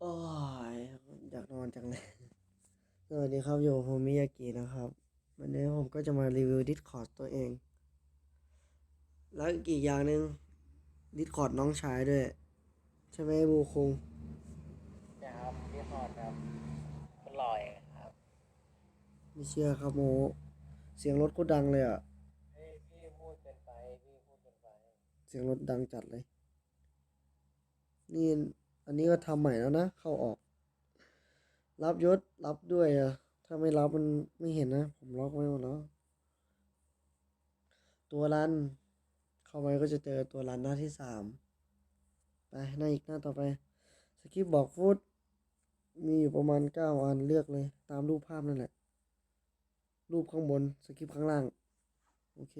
โอ้ยอยากนอนจังเลยสวัสดีครับอยู่กับผมมิยากินะครับ วันนี้ผมก็จะมารีวิว Discord ตัวเอง แล้วอีกอย่างหนึ่ง Discord น้องชายด้วย ใช่ไหมบูคุงนะครับพี่ฮอดครับมันลอยครับไม่เชื่อครับโม เสียงรถก็ดังเลยอะเฮ้ยพี่พูดเกินไปพี่พูดเกินไปเสียงรถดังจัดเลย นี่ อันนี้ก็ทำใหม่แล้วนะ เข้าออก รับยศรับด้วยอะถ้าไม่รับมันไม่เห็นนะ ผมล็อกไว้หมดแล้วตัวรัน เข้าไปก็จะเจอตัวรันหน้าที่สามไปหน้าอีกหน้าต่อไปสคริปบอกฟุตมีอยู่ประมาณเก้าอันเลือกเลย ตามรูปภาพนั่นแหละ รูปข้างบนสคริปข้างล่าง โอเค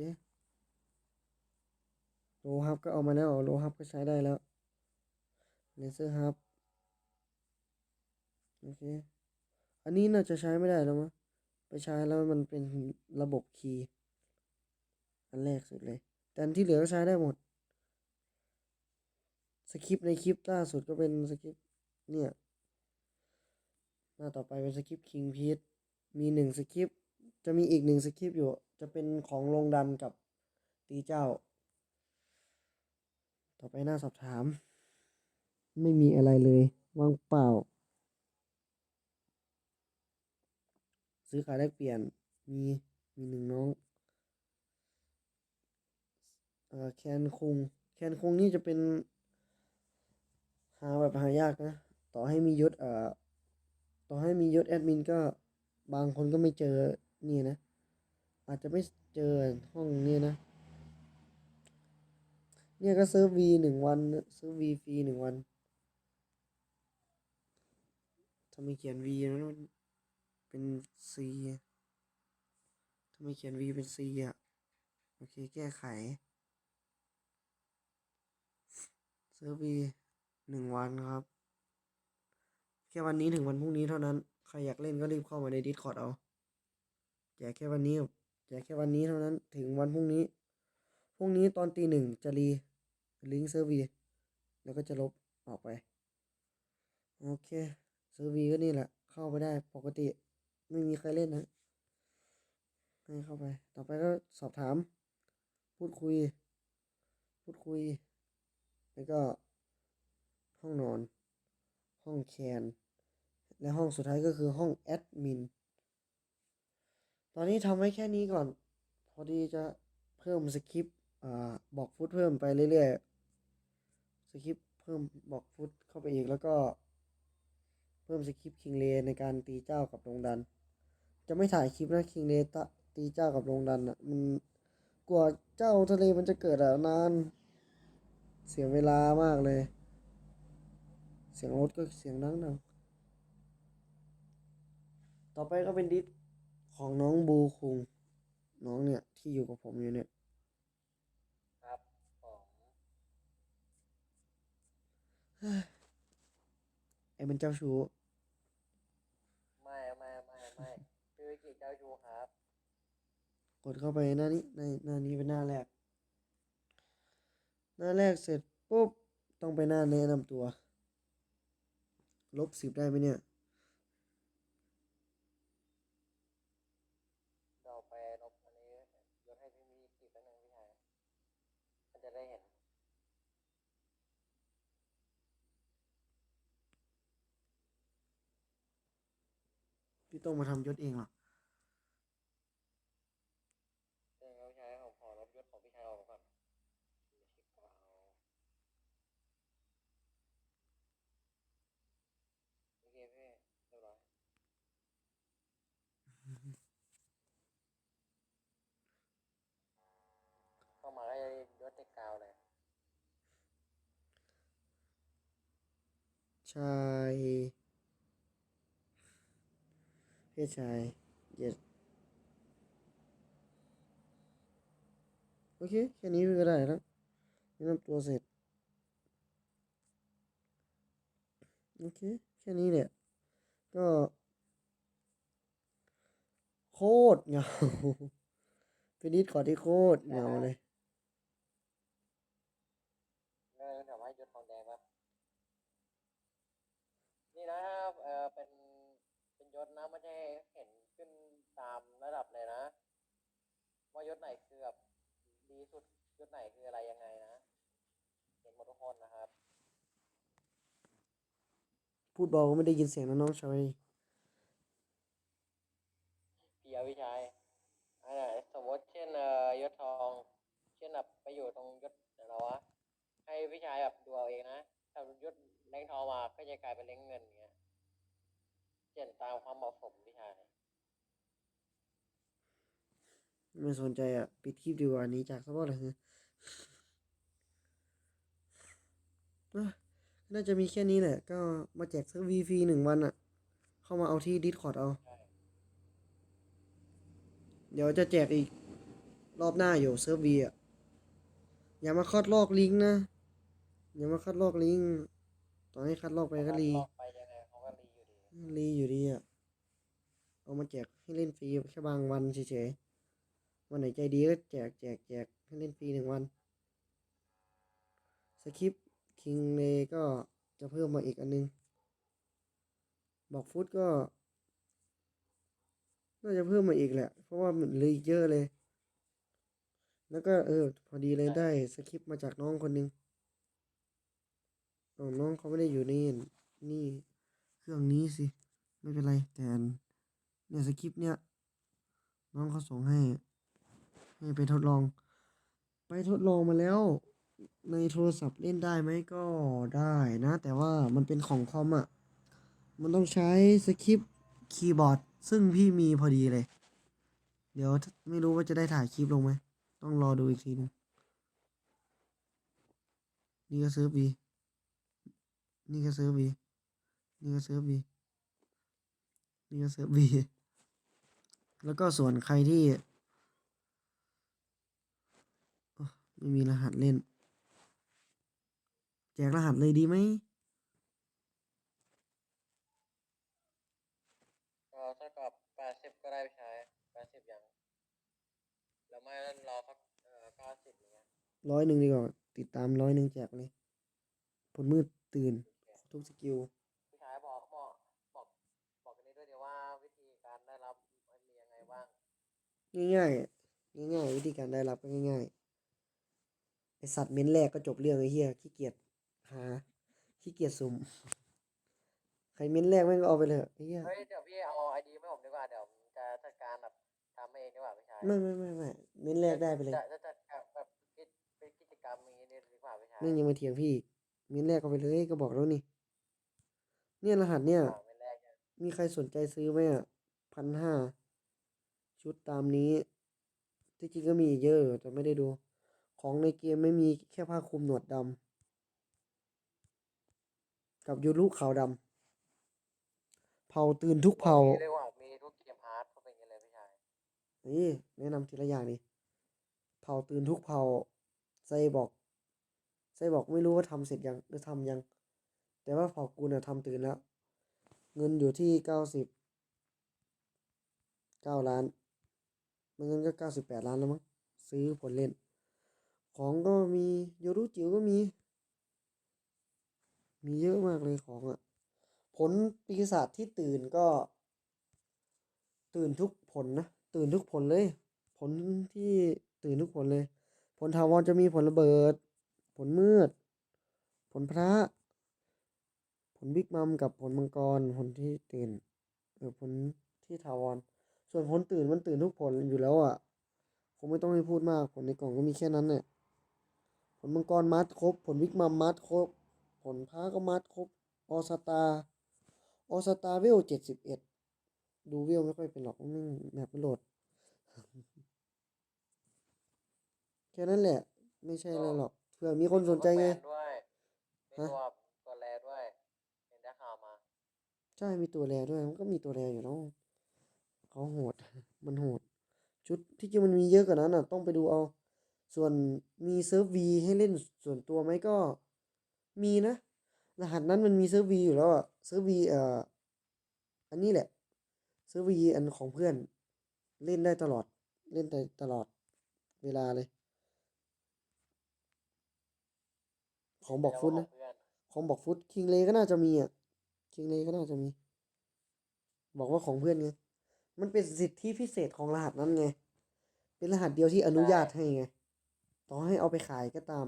โลฮับก็เอามาแล้วโลฮับก็ใช้ได้แล้ว เลเซอร์ฮับโอเค อันนี้น่าจะใช้ไม่ได้แล้วมั้งไปใช้แล้วมันเป็นระบบคีย์อันแรกสุดเลย แต่อันที่เหลือก็ใช้ได้หมด สคริปต์ในคลิปล่าสุดก็เป็นสคริปต์เนี่ยหน้าต่อไปเป็นสคริปต์คิงพีทมีหนึ่งสคริปต์จะมีอีกหนึ่งสคริปต์อยู่ จะเป็นของลงดันกับตีเจ้า ต่อไปหน้าสอบถาม ไม่มีอะไรเลย ว่างเปล่า ซื้อขายแลกเปลี่ยน มีมีหนึ่งน้องเอ่อแคนคุงแคนคุงนี่จะเป็น หาแบบหายากนะ ต่อให้มียศเอ่อต่อให้มียศแอดมินก็บางคนก็ไม่เจอนี่นะ อาจจะไม่เจอห้องนี้นะ เนี่ยก็ซื้อ V หนึ่งวัน ซื้อ V ฟรีหนึ่งวัน ทำไมเขียน V แล้วมันเป็น C ทำไมเขียน V เป็น C อะ โอเค แก้ไขเซื้อ V หนึ่งวันครับ แค่วันนี้ถึงวันพรุ่งนี้เท่านั้น ใครอยากเล่นก็รีบเข้ามาใน Discord เอาแจกแค่วันนี้แจกแค่วันนี้เท่านั้น ถึงวันพรุ่งนี้ พรุ่งนี้ตอนตีหนึ่งจะรีลิงก์เซอร์วีแล้วก็จะลบออกไป โอเค เซอร์วีก็นี่แหละ เข้าไปได้ปกติ ไม่มีใครเล่นนะให้เข้าไป ต่อไปก็สอบถาม พูดคุย พูดคุย แล้วก็ ห้องนอน ห้องแคนและห้องสุดท้ายก็คือห้องแอดมิน ตอนนี้ทำไว้แค่นี้ก่อน พอดีจะเพิ่มสคริปต์บอกฟุตเพิ่มไปเรื่อยๆ สคริปต์เพิ่มบอกฟุตเข้าไปอีกแล้วก็ เพิ่มสคริปต์คิงเลในการตีเจ้ากับลงดัน จะไม่ถ่ายคลิปนะคิงเลตตีเจ้ากับลงดันอะมันกว่าเจ้าทะเลมันจะเกิดอะนาน เสียเวลามากเลย เสียงรถก็เสียงดังดังต่อไปก็เป็นดิสของน้องบูคุงน้องเนี่ยที่อยู่กับผมอยู่เนี่ย ครับผม ไอ้ เป็นเจ้าชู้ ไม่ไม่ไม่ไม่พี่วิกิเจ้าชูครับ กดเข้าไปหน้านี้ในหน้านี้เป็นหน้าแรก หน้าแรกเสร็จปุ๊บ ต้องไปหน้าแนะนำตัว ลบสิบได้ไหมเนี่ย เราไปลบอันนี้ยกให้พี่วิกิแป๊บนึงพี่ชายมันจะได้เห็น พี่ต้องมาทำยศเองเหรอเรื่องพี่ชายผมขอลบยศของพี่ชายออกก่อนชิคเอาโอเคพี่เรียบร้อยเข้ามาก็จะยศเด็กกาวเลยชาย เพศชาย yes โอเค แค่นี้ก็ได้แล้วแนะนำตัวเสร็จ โอเค แค่นี้แหละก็ โคตรเหงาเป็นดิสคอที่โคตรเหงาเลยแล้วถามว่ายศทองแดงปะเป็นเป็น ยศนะไม่ใช่เห็นขึ้นตามระดับเลยนะ ว่ายศไหนคือแบบดีสุดยศไหนคืออะไรยังไงนะ เห็นหมดทุกคนนะครับ พูดเบาก็ไม่ได้ยินเสียงนะน้องชายพี่อวิชัยอันไหนสมมติเช่นเอ่อยศทอง เช่นแบบไปอยู่ตรงยศอะไรวะให้พี่ชายแบบดูเอาเองนะถ้ายศแรงทองมาก็จะกลายเป็นเล้งเงินอย่างเงี้ย เปลี่ยนตามความเหมาะสมพี่ชายไม่สนใจอะ ปิดคลิปดีกว่าหนี้จากสปอร์ตเลยอะน่าจะมีแค่นี้แหละ ก็มาแจกเซิร์ฟวีฟรีหนึ่งวันอะ เข้ามาเอาที่ดิสคอร์ดเอาใช่เดี๋ยวจะแจกอีก รอบหน้าอยู่เซิร์ฟวีอะ อย่ามาคัดลอกลิงก์นะ อย่ามาคัดลอกลิงก์ต่อให้คัดลอกไปก็รี รีอยู่ดีรีอยู่ดีอะ เอามาแจกให้เล่นฟรีแค่บางวันเฉยๆ วันไหนใจดีก็แจกแจกแจกให้เล่นฟรีหนึ่งวัน สคริปคิงเลก็จะเพิ่มมาอีกอันนึง บอกฟุตก็ น่าจะเพิ่มมาอีกแหละ เพราะว่ามันเลยเยอะเลย แล้วก็เออ พอดีเลยได้สคริปมาจากน้องคนหนึงอ๋อน้องเขาไม่ได้อยู่นี่นี่ เครื่องนี้สิ ไม่เป็นไร แต่เนี่ยสคริปต์เนี่ยน้องเขาส่งให้ ให้ไปทดลอง ไปทดลองมาแล้ว ในโทรศัพท์เล่นได้ไหมก็ได้นะ แต่ว่ามันเป็นของคอมอะ มันต้องใช้สคริปต์คีย์บอร์ด ซึ่งพี่มีพอดีเลย เดี๋ยวไม่รู้ว่าจะได้ถ่ายคลิปลงไหม ต้องรอดูอีกทีหนึงนี่ก็เซิร์ฟบีนี่ก็เซิร์ฟบี นี่ก็เซิร์ฟบีนี่ก็เซิร์ฟบีแล้วก็ส่วนใครที่โอ้ไม่มีรหัสเล่น แจกรหัสเลยดีไหมก็เท่ากับแปดสิบก็ได้พี่ชายแปดสิบยังแล้วไม่รอสักเอ่อเก้าสิบอย่างเงี้ยร้อยหนึ่งดีกว่า ติดตามร้อยหนึ่งแจกเลยผลมืดตื่น ทุกสกิล พี่ชายบอกบอกบอกบอกกันนี้ด้วยเดี๋ยวว่าวิธีการได้รับมันมียังไงบ้าง ง่ายๆง่ายๆวิธีการได้รับก็ง่ายๆไอสัตว์เม้นแรกก็จบเรื่องไอ้เหี้ยขี้เกียจหาขี้เกียจสุ่มใครเม้นแรกแม่งก็เอาไปเลยไอ้เหี้ยเฮ้ยเดี๋ยวพี่เอาไอดีไม่ผมดีกว่าเดี๋ยวผมจะจัดการแบบทำเองดีกว่าพี่ชายไม่ไม่ไม่ไม่เม้นแรกได้ไปเลยจะจะจัดการแบบกิจเป็นกิจกรรมอย่างนี้ดีกว่าพี่ชายแม่งยังมาเถียงพี่อีกเม้นแรกเอาไปเลยก็บอกแล้วนี่ เนี่ยรหัสเนี่ยอ่าไม่แรกเนี่ยมีใครสนใจซื้อไหมอะพันห้า ชุดตามนี้ ที่จริงก็มีอีกเยอะอยู่แต่ไม่ได้ดู ของในเกมไม่มีแค่ผ้าคลุมหนวดดำกับยูรุขาวดำเผาตื่นทุกเผาเรียกว่ามีทุกเกมฮาร์ดเขาเป็นอย่างนี้เลยพี่ชายนี่แนะนำทีละอย่างดิเผาตื่นทุกเผาไซบอกไซบอกไม่รู้ว่าทำเสร็จยังหรือทำยัง แต่ว่าเผากูเนี่ยทำตื่นแล้ว เงินอยู่ที่เก้าสิบเก้าล้าน ไม่งั้นก็เก้าสิบแปดล้านแล้วมั้งซื้อผลเล่น ของก็มีโยรุจิ๋วก็มี มีเยอะมากเลยของอะ ผลปีศาจที่ตื่นก็ ตื่นทุกผลนะ ตื่นทุกผลเลย ผลที่ตื่นทุกผลเลย ผลทาวรจะมีผลระเบิด ผลมืด ผลพระ ผลบิ๊กมัมกับผลมังกร ผลที่ตื่นเออผลที่ถาวร ส่วนผลตื่นมันตื่นทุกผลอยู่แล้วอะคงไม่ต้องให้พูดมากผลในกล่องก็มีแค่นั้นเนี่ยผลมังกรมัดครบ ผลบิ๊กมัมมัดครบ ผลพระก็มัดครบ ออสตาออสตาเวลเจ็ดสิบเอ็ดดูเวลไม่ค่อยเป็นหรอกไม่งแมปไม่โหลด แค่นั้นแหละ ไม่ใช่อะไรหรอกเผื่อมีคนสนใจไงมีตัวแฟด้วยมีฮะตัวตัวแลด้วยเห็นได้ข่าวมา ใช่มีตัวแรด้วย มันก็มีตัวแรอยู่แล้ว เขาโหด มันโหด ชุดที่จริงมันมีเยอะกว่านั้นอะ ต้องไปดูเอา ส่วนมีเซิร์ฟวีให้เล่นส่วนตัวไหมก็มีนะ รหัสนั้นมันมีเซิร์ฟวีอยู่แล้วอะ เซิร์ฟวีเอ่อ อันนี้แหละ เซิร์ฟวีอันของเพื่อน เล่นได้ตลอด เล่นได้ตลอดเวลาเลย ของบอกฟุตนะ ของบอกฟุต คิงเลก็น่าจะมีอะ คิงเลก็น่าจะมี บอกว่าของเพื่อนไง มันเป็นสิทธิพิเศษของรหัสนั้นไง เป็นรหัสเดียวที่อนุญาตให้ไง ต่อให้เอาไปขายก็ตาม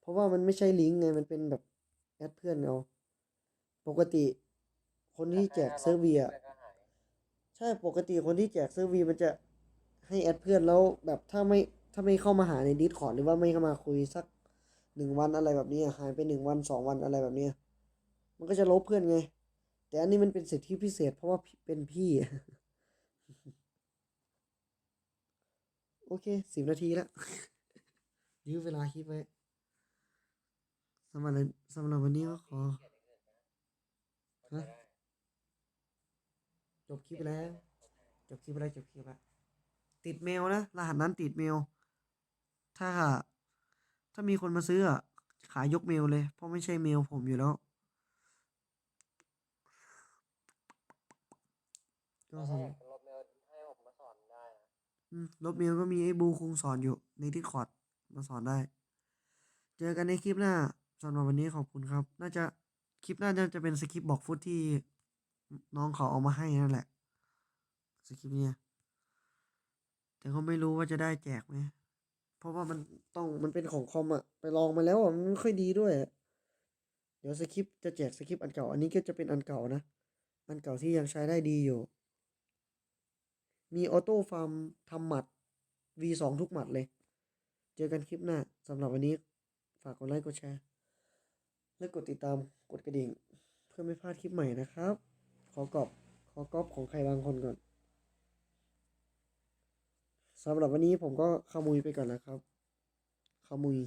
เพราะว่ามันไม่ใช่ลิงก์ไง มันเป็นแบบแอดเพื่อนเอา ปกติ คนที่แจกเซอร์เวียพื่อนก็หายใช่ปกติคนที่แจกเซอร์วีมันจะให้แอดเพื่อนแล้วแบบถ้าไม่ถ้าไม่เข้ามาหาในดิสคอร์ดหรือว่าไม่เข้ามาคุยสักหนึ่งวันอะไรแบบนี้อะหายไปหนึ่งวันสองวันอะไรแบบเนี้ยมันก็จะลบเพื่อนไง แต่อันนี้มันเป็นสิทธิพิเศษ เพราะว่าเป็นพี่ โอเคสิบนาทีแล้วยื้อเวลาคลิปไว้สำหรับสำหรับวันนี้ก็ขอจบคลิปแล้ว จบคลิปแล้วจบคลิปแล้วติดเมลนะ รหัสนั้นติดเมล ถ้า ถ้ามีคนมาซื้ออะขายยกเมลเลย เพราะไม่ใช่เมลผมอยู่แล้ว ก็แล้วสำถ้าหอรับยากลบเมลให้ผมมาสอนได้นะอืมลบเมลก็มีไอ้บูคุงสอนอยู่ในดิสคอร์ดมาสอนได้ เจอกันในคลิปหน้าสำหรับวันนี้ขอบคุณครับ น่าจะคลิปหน้าน่าจะเป็นสคริปต์บอกฟุตที่น้องเขาเอามาให้นั่นแหละสคริปต์เนี่ยแต่ก็ไม่รู้ว่าจะได้แจกไหมเพราะว่ามันต้องมันเป็นของคอมอะไปลองมาแล้วอะมันไม่ค่อยดีด้วยอะเดี๋ยวสคริปต์จะแจกสคริปต์อันเก่า อันนี้ก็จะเป็นอันเก่านะ อันเก่าที่ยังใช้ได้ดีอยู่ มีออโต้ฟาร์มทำหมัด V2 ทุกหมัดเลย เจอกันคลิปหน้าสำหรับวันนี้ ฝากกดไลค์กดแชร์ และกดติดตามกดกระดิ่ง เพื่อไม่พลาดคลิปใหม่นะครับ ขอกอบขอกอบของใครบางคนก่อนสำหรับวันนี้ผมก็ขโมุยไปก่อนนะครับขโมุย